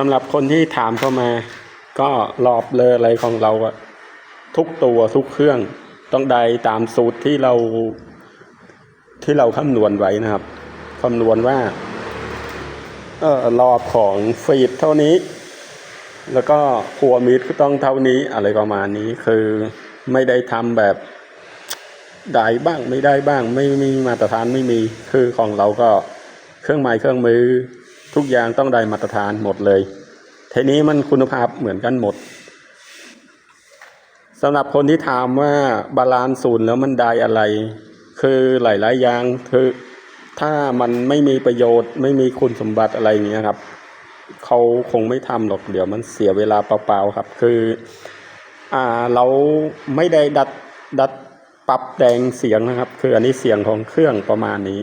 สำหรับคนที่ถามเข้ามา ก็รอบเลยอะไรของเราอะทุกตัวทุกเครื่องต้องได้ตามสูตรที่เรา ที่เราคำนวณไว้นะครับคำนวณว่าเออรอบของฟีดเท่านี้ แล้วก็หัวมิดก็ต้องเท่านี้อะไรประมาณนี้คือไม่ได้ทำแบบได้บ้างไม่ได้บ้าง ไม่มีมาตรฐานไม่มีคือของเราก็เครื่องไม้เครื่องมือ ทุกอย่างต้องได้มาตรฐานหมดเลยทีนี้มันคุณภาพเหมือนกันหมดสำหรับคนที่ถามว่าบาลานซ์ศูนย์แล้วมันได้อะไร คือหลายๆอย่างคือถ้ามันไม่มีประโยชน์ไม่มีคุณสมบัติอะไรอย่างเงี้ยครับเขาคงไม่ทำหรอกเดี๋ยวมันเสียเวลาเปล่าๆครับ คืออ่าเราไม่ได้ดัดดัดปรับแดงเสียงนะครับ คืออันนี้เสียงของเครื่องประมาณนี้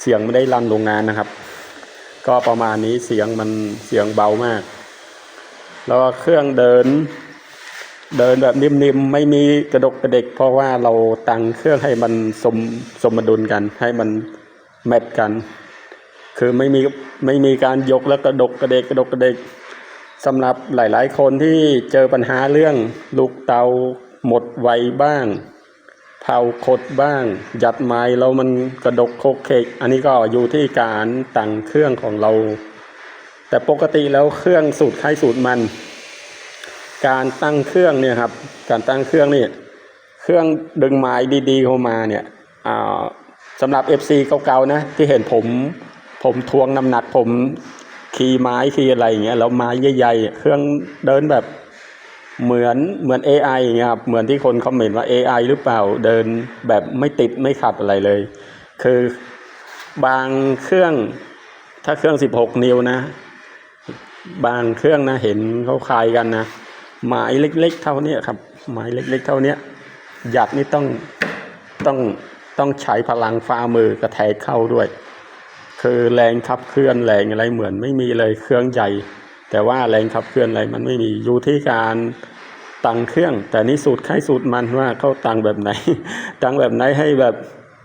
เสียงไม่ได้รันโรงงานนะครับ ก็ประมาณนี้เสียงมันเสียงเบามาก แล้วเครื่องเดิน เดินแบบนิ่มๆไม่มีกระดกกระเดกเพราะว่าเราตั้งเครื่องให้มันสมสมดุลกัน ให้มันแมทกัน คือไม่มีไม่มีการยกแล้วกระดกกระเดกกระดกกระเดกสำหรับหลาย ๆ คนที่เจอปัญหาเรื่องลูกเตาหมดไวบ้าง เผาคดบ้างยัดไม้แล้วมันกระดกโคกเคกอันนี้ก็อยู่ที่การตั้งเครื่องของเรา แต่ปกติแล้วเครื่องสูตรใครสูตรมัน การตั้งเครื่องเนี่ยครับ การตั้งเครื่องนี่เครื่องดึงไม้ดี ๆ เข้ามาเนี่ยสำหรับ FC เก่าๆนะที่เห็นผมผมทวงน้ำหนักผมขี่ไม้ขี่อะไรอย่างเงี้ยแล้วไม้ใหญ่ๆเครื่องเดินแบบ เหมือนเหมือน AI อย่างเงี้ยครับเหมือนที่คนคอมเมนต์ว่า AI หรือเปล่าเดินแบบไม่ติดไม่ขัดอะไรเลย คือบางเครื่องถ้าเครื่อง 16 นิ้วนะ บางเครื่องนะเห็นเขาขายกันนะไม้เล็ก ๆ เท่านี้ครับไม้เล็ก ๆ เท่านี้หยัดนี่ต้องต้องต้องใช้พลังฝ่ามือกระแทกเข้าด้วย คือแรงขับเคลื่อนแรงอะไรเหมือนไม่มีเลยเครื่องใหญ่ แต่ว่าแรงขับเคลื่อนอะไรมันไม่มีอยู่ที่การตั้งเครื่อง แต่นี่สูตรใครสูตรมันว่าเขาตั้งแบบไหน ตั้งแบบไหนให้แบบ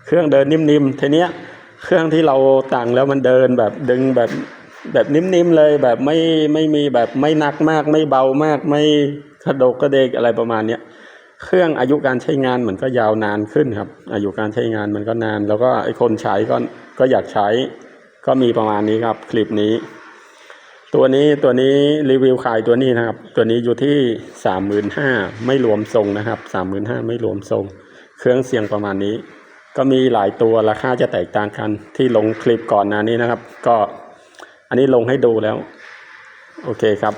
เครื่องเดินนิ่มๆทีเนี้ยเครื่องที่เราตั้งแล้วมันเดินแบบดึงแบบแบบนิ่มๆเลยแบบไม่ไม่มีแบบไม่หนักมาก ไม่เบามาก ไม่กระโดกกระเดกอะไรประมาณเนี้ยเครื่องอายุการใช้งานมันก็ยาวนานขึ้นครับ อายุการใช้งานมันก็นาน แล้วก็ไอ้คนใช้ก็ก็อยากใช้ ก็มีประมาณนี้ครับคลิปนี้ ตัวนี้ตัวนี้รีวิวขายตัวนี้นะครับ ตัวนี้อยู่ที่สามหมื่นห้าไม่รวมทรงนะครับสามหมื่นห้าไม่รวมทรง เครื่องเสียงประมาณนี้ ก็มีหลายตัวราคาจะแตกต่างกันที่ลงคลิปก่อนหน้านี้นะครับ ก็อันนี้ลงให้ดูแล้ว โอเคครับ